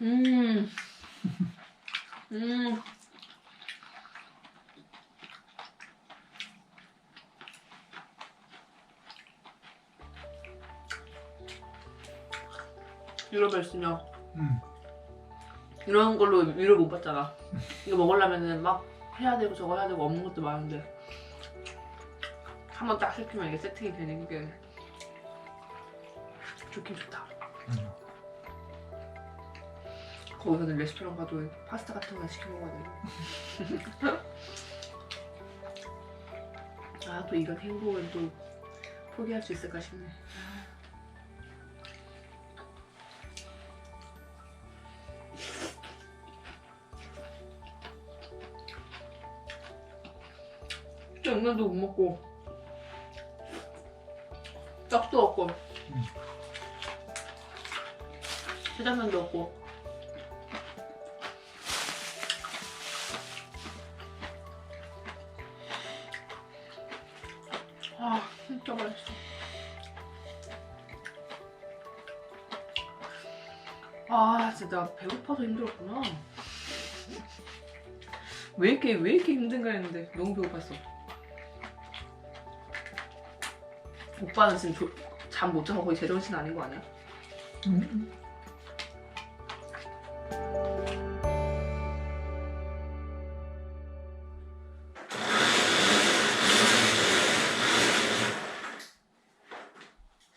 음. 음. 유럽에 있으면 음. 이런 걸로 위를 못 받잖아. 이거 먹으려면은 막 해야 되고 저거 해야 되고 없는 것도 많은데 한번 딱 시키면 이게 세팅이 되는 게 좋긴 좋다. 음. 거기서는 레스토랑 가도 파스타 같은 거나 시켜 먹어야 되고. 아또 이런 행복은 또 포기할 수 있을까 싶네. 양념도 못 먹고 떡도 없고 짜장면도 없고 아 진짜 배고파서 힘들었구나 왜 이렇게 왜 이렇게 힘든가 했는데 너무 배고팠어 오빠는 지금 잠 못 자고 거의 제정신 아닌 거 아니야? 음.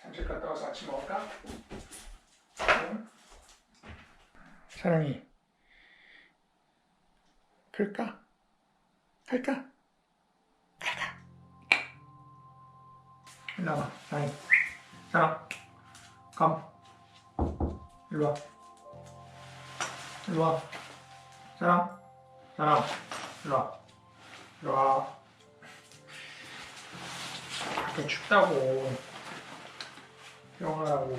산책 갔다 와서 아침 먹을까? 응? 사랑이 클까? 갈까? 갈까? 일로 와봐 사랑이. 사랑 감 일로 와. 일로 와. 사랑 사랑 일로 와. 일로 와. 밖에 춥다고. 병하라고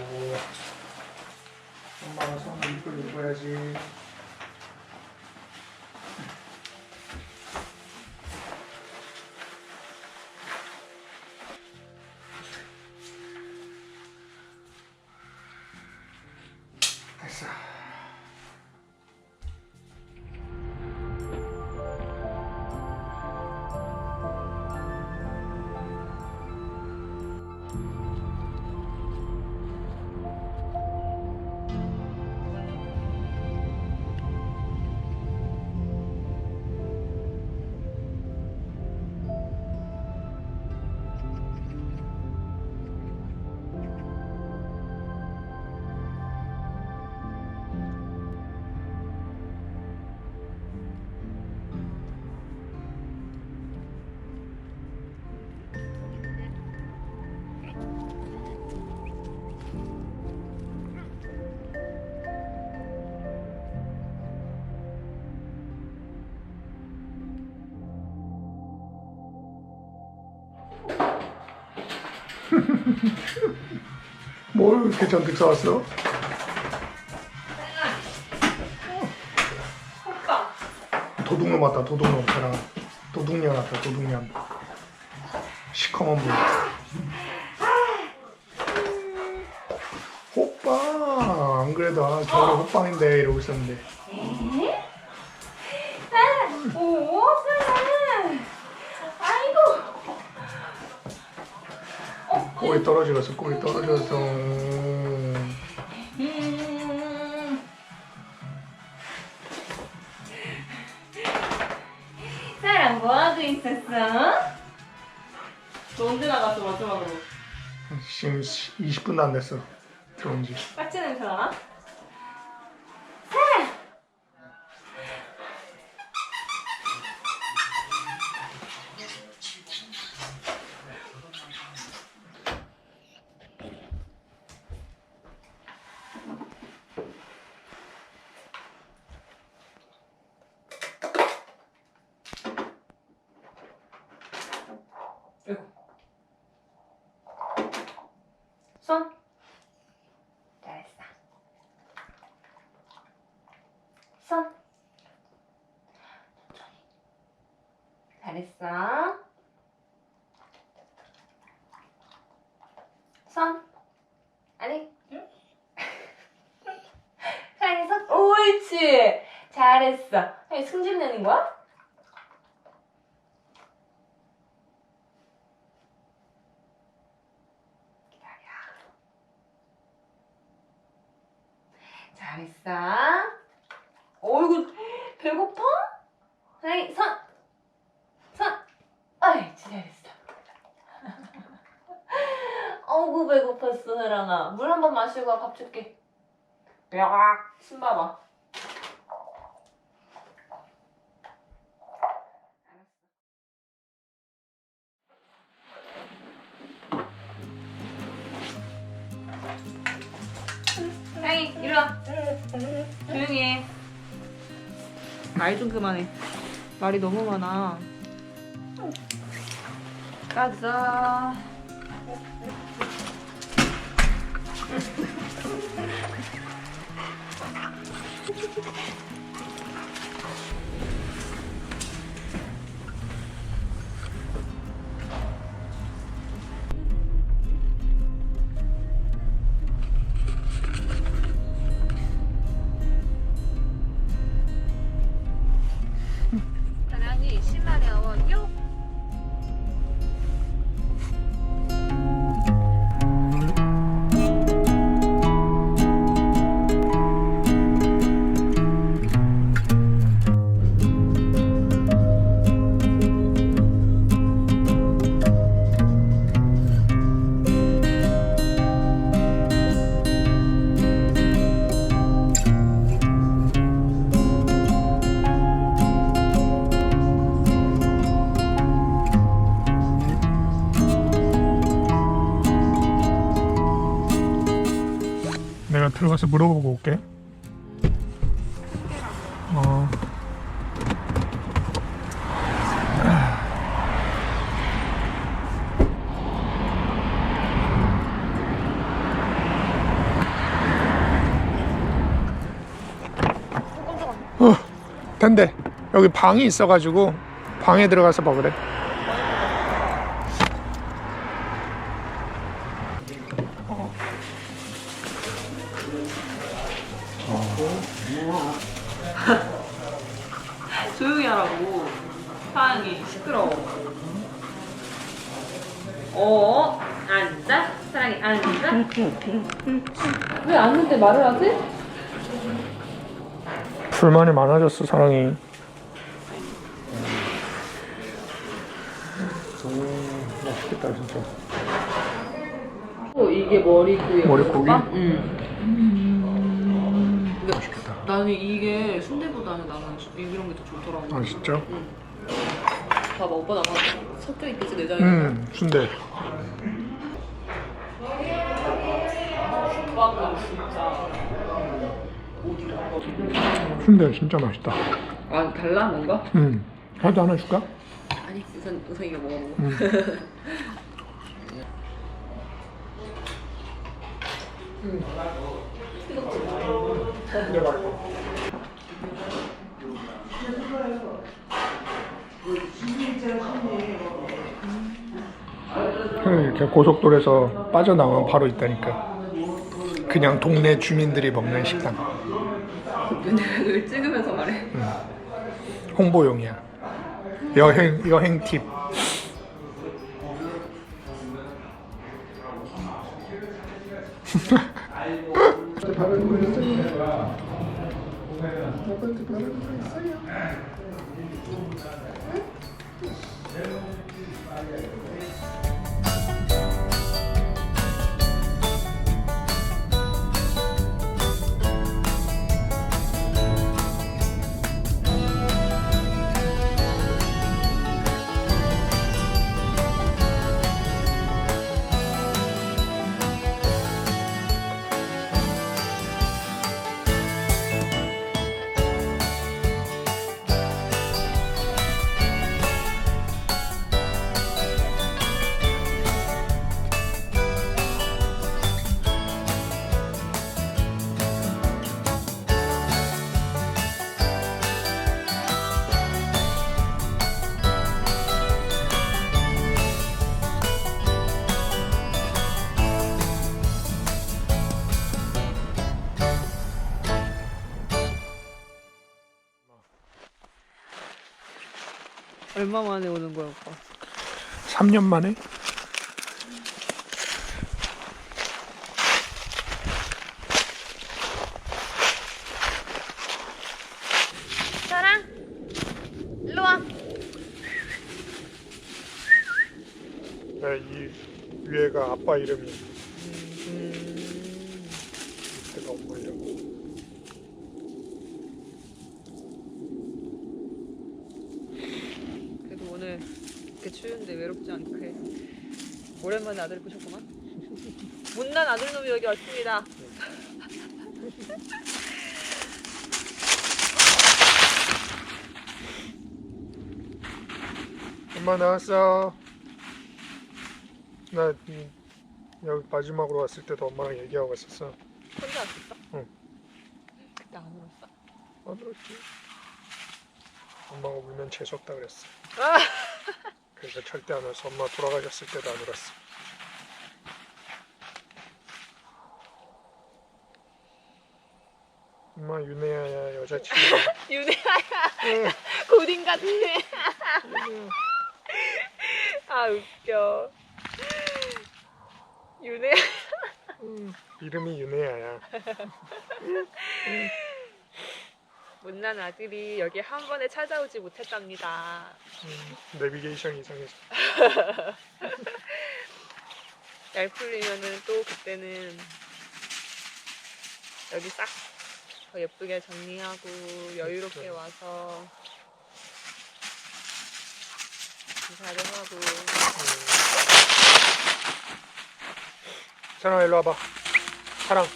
엄마가 손을 입고 입어야지 뭘 이렇게 잔뜩 사왔어? 오빠 도둑놈 왔다 도둑놈. 사랑 도둑년 왔다 도둑년 시커먼 분. 호빵. 안 그래도 아, 겨울에 호빵인데 이러고 있었는데 꼬리 떨어졌어 꼬리 떨어졌어 음. 사랑 뭐 하고 있었어? 너 언제 나갔어 마지막으로? 지금 20분도 안 됐어 들어온 지 까치 냄새 나? 손. 잘했어. 손. 천천히. 잘했어. 손. 아니. 사랑해 손. 오이. 옳지. 잘했어. 승질 내는 거야? 잘했어. 어이구, 배고파? 아이, 선. 선. 아이, 잘했어. 어구, 배고팠어, 혜랑아. 물 한 번 마시고 와, 밥 줄게. 야, 침 봐봐. 그만해. 말이 너무 많아. 가자. 사랑이 가 들어가서 물어보고 올게. 어. 어, 된대. 여기 방이 있어가지고 방에 들어가서 먹으래. 왜 앉는데 말을 하지? 불만이 많아졌어 사랑이. 맛있겠다 진짜. 어, 이게 머리구이. 머리고기? 응. 맛있겠다. 나는 이게 순대보다는 나는 이런 게 더 좋더라고. 아 진짜? 응. 봐봐 오빠 나가 섞여 있겠지 내장이. 음 순대. 진짜 순대 진짜 맛있다. 아 달라 뭔가? 음. 하도 하나 줄까? 아니 우선 우선 이거 먹어보고. 음. 순대 맛있어. 이렇게 고속도로에서 빠져나오면 바로 있다니까. 그냥 동네 주민들이 먹는 식당. 근데 찍으면서 말해. 응. 홍보용이야. 여행 여행 팁. 얼마 만에 오는 거야 오빠? 3년 만에? 사랑 일로 와 네, 이 위에가 아빠 이름이 밑에가 엄마 이름. 그래도 오늘 이렇게 추운데 외롭지 않게 오랜만에 아들 보셨구만. 못난 아들놈이 여기 왔습니다. 엄마 나왔어. 나 이, 여기 마지막으로 왔을 때도 엄마랑 얘기하고 갔었어. 혼자 왔었어? 응. 그때 안 울었어? 안 울었지. 엄마가 울면 재수 없다 그랬어. 아! 그래서 절대 안 울었어. 엄마 돌아가셨을 때도 안 울었어. 엄마 윤혜야야 여자친구. 윤혜아야 고딩 같아. 아 웃겨. 윤혜 음, 이름이 윤혜야야. 못난 아들이 여기 한 번에 찾아오지 못했답니다. 음, 내비게이션 이상해서. 날 풀리면은 또 그때는 여기 싹 더 예쁘게 정리하고 여유롭게 그쵸. 와서 인사를 하고 음. 사랑아 일로 와봐. 사랑,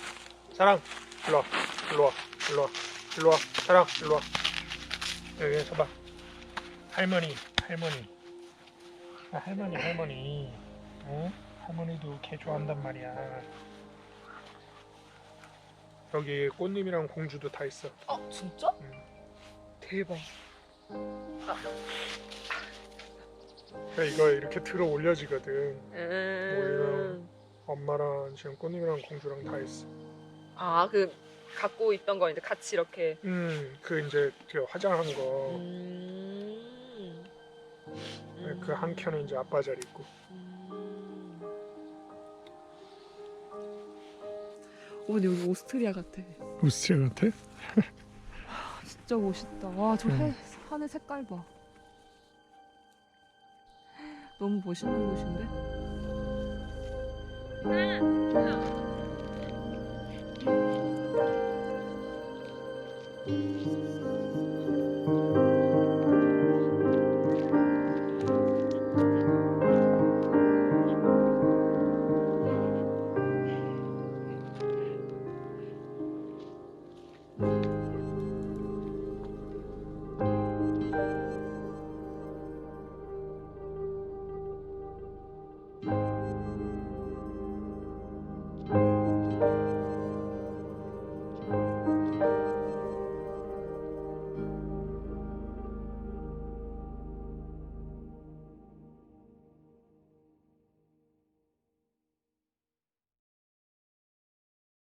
사랑, 일로 와, 일로 와, 일로 와, 일로 와, 사랑, 일로 와. 여기 서봐. 할머니, 할머니. 아, 할머니, 할머니. 어? 할머니도 개 좋아한단 말이야. 여기 꽃님이랑 공주도 다 있어. 어 진짜? 음. 대박 그러니까 이거 이렇게 들어 올려지거든. 음... 엄마랑 지금 꽃님이랑 공주랑 다 있어. 아그 갖고 있던 거 이제 같이 이렇게 음, 그 이제 그 화장한 거. 음... 그한 켠에 이제 아빠 자리 있고. 음... 어, 근데 여기 오스트리아 같아 오스트리아 같아? 진짜 멋있다 와저 음. 하늘 색깔 봐 너무 멋있는 곳인데? えっ?